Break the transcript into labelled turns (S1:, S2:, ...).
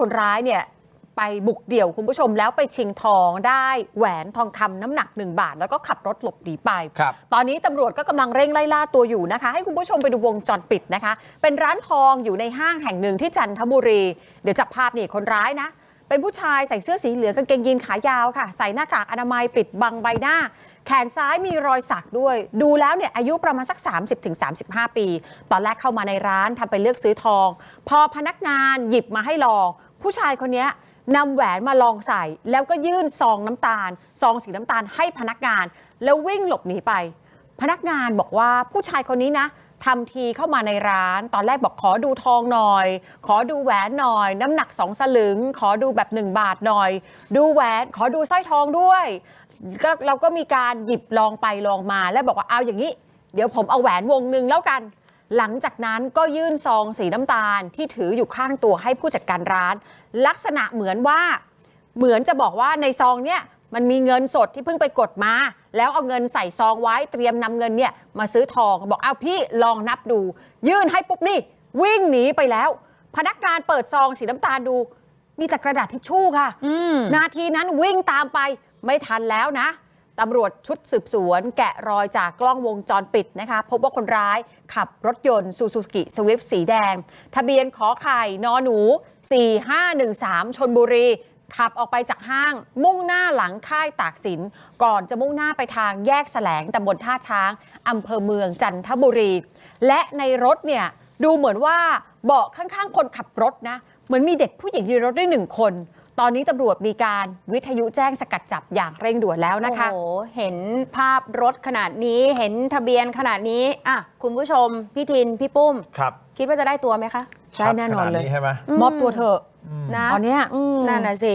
S1: คนร้ายเนี่ยไปบุกเดี่ยวคุณผู้ชมแล้วไปชิงทองได้แหวนทองคำน้ำหนัก 1 บาท แล้วก็ขับรถหลบหนีไป
S2: ครับ
S1: ตอนนี้ตำรวจก็กำลังเร่งไล่ล่าตัวอยู่นะคะ ให้คุณผู้ชมไปดูวงจรปิดนะคะ เป็นร้านทองอยู่ในห้างแห่งหนึ่งที่จันทบุรี เดี๋ยวจับภาพนี่คนร้ายนะ เป็นผู้ชายใส่เสื้อสีเหลืองกางเกงยีนขายาวค่ะ ใส่หน้ากากอนามัยปิดบังใบหน้า แขนซ้ายมีรอยสักด้วย ดูแล้วเนี่ยอายุประมาณสัก 30-35 ปี ตอนแรกเข้ามาในร้านทำไปเลือกซื้อทอง พอพนักงานหยิบมาให้ลอง ผู้ชายคนนี้นำแหวนมาลองใส่ แล้วก็ยื่นซองน้ำตาล ซองสีน้ำตาลให้พนักงาน แล้ววิ่งหลบหนีไป พนักงานบอกว่าผู้ชายคนนี้นะทำทีเข้ามาในร้าน ตอนแรกบอกขอดูทองหน่อย ขอดูแหวนหน่อย น้ำหนักสองสลึง ขอดูแบบ1บาทหน่อย ดูแหวน ขอดูสร้อยทองด้วยก็เราก็มีการหยิบลองไปลองมาแล้วบอกว่าเอาอย่างนี้ เดี๋ยวผมเอาแหวนวงหนึ่งแล้วกัน หลังจากนั้นก็ยื่นซองสีน้ำตาลที่ถืออยู่ข้างตัวให้ผู้จัดการร้าน ลักษณะเหมือนว่า เหมือนจะบอกว่าในซองเนี่ยมันมีเงินสดที่เพิ่งไปกดมา แล้วเอาเงินใส่ซองไว้เตรียมนำเงินเนี่ยมาซื้อทองบอกเอาพี่ลองนับดู ยื่นให้ปุ๊บนี่ วิ่งหนีไปแล้ว พนักงานเปิดซองสีน้ำตาลดู มีแต่กระดาษทิชชู่ค่ะ
S3: อืม
S1: นาทีนั้นวิ่งตามไปไม่ทันแล้วนะ ตำรวจชุดสืบสวน แกะรอยจากกล้องวงจรปิดนะคะ พบว่าคนร้ายขับรถยนต์ซูซูกิสวิฟสีแดง ทะเบียนขอไข่นอหนู 4513 ชนบุรี ขับออกไปจากห้าง มุ่งหน้าหลังค่ายตากสิน ก่อนจะมุ่งหน้าไปทางแยกแสลงตำบลท่าช้างอำเภอเมืองจันทบุรี และในรถเนี่ยดูเหมือนว่าเบาะข้างๆ คนขับรถนะ เหมือนมีเด็กผู้หญิงอยู่ในรถด้วยหนึ่งคน ตอนนี้ตำรวจมีการวิทยุแจ้งสกัดจับอย่างเร่งด่วนแล้วนะคะ
S3: โอ้โห เห็นภาพรถขนาดนี้ เห็นทะเบียนขนาดนี้ อะ คุณผู้ชม พี่ทิน พี่ปุ้ม
S2: ครับ
S3: คิดว่าจะได้ตัวไหมคะ
S1: ใช่แน่นอนเลย
S2: ชัดขดใช่ไหม
S1: มอบตัวเถอะ
S3: นะ
S1: ตอนเนี้ยอืม
S3: นั่นน่ะสิ